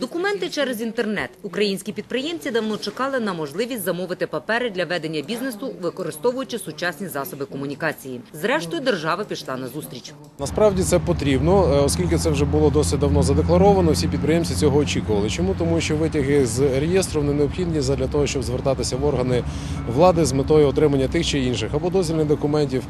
Документи через інтернет. Українські підприємці давно чекали на можливість замовити папери для ведення бізнесу, використовуючи сучасні засоби комунікації. Зрештою, держава пішла на зустріч. Насправді це потрібно, е, оскільки це вже було досить давно задекларовано. Всі підприємці цього очікували. Чому тому, що витяги з реєстру не необхідні для того, щоб звертатися в органи влади з метою отримання тих чи інших або дозвільних документів,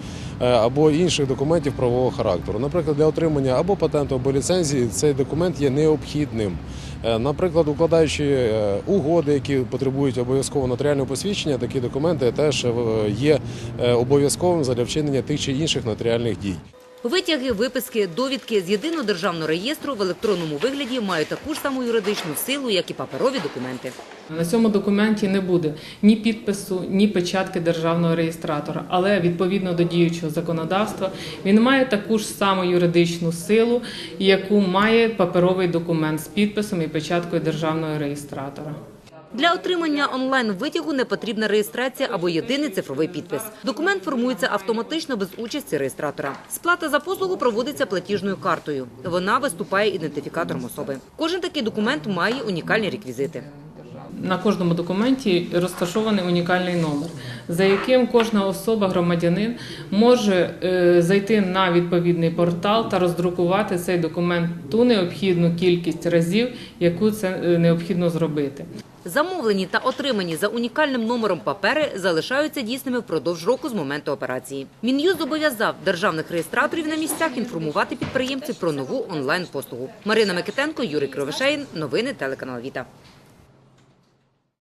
або інших документів правового характеру. Наприклад, для отримання або патенту, або ліцензії цей документ є необхідним. Е, Наприклад, укладаючи е, угоди, які потребують обов'язково нотаріального посвідчення, такі документи теж е, є е, обов'язковим для вчинення тих чи інших нотаріальних дій. Витяги, виписки, довідки з єдиного державного реєстру в електронному вигляді мають таку ж саму юридичну силу, як і паперові документи. На цьому документі не буде ні підпису, ні печатки державного реєстратора, але відповідно до діючого законодавства він має таку ж саму юридичну силу, яку має паперовий документ з підписом і печаткою державного реєстратора. Для отримання онлайн-витягу не потрібна реєстрація або єдиний цифровий підпис. Документ формується автоматично без участі реєстратора. Сплата за послугу проводиться платіжною картою. Вона виступає ідентифікатором особи. Кожен такий документ має унікальні реквізити. На кожному документі розташований унікальний номер, за яким кожна особа, громадянин, може е, зайти на відповідний портал та роздрукувати цей документ ту необхідну кількість разів, яку це е, необхідно зробити. Замовлені та отримані за унікальним номером папери залишаються дійсними впродовж року з моменту операції. Мін'юз зобов'язав державних реєстраторів на місцях інформувати підприємців про нову онлайн-послугу. Марина Микитенко, Юрій Кривошеїн. Новини телеканал Віта.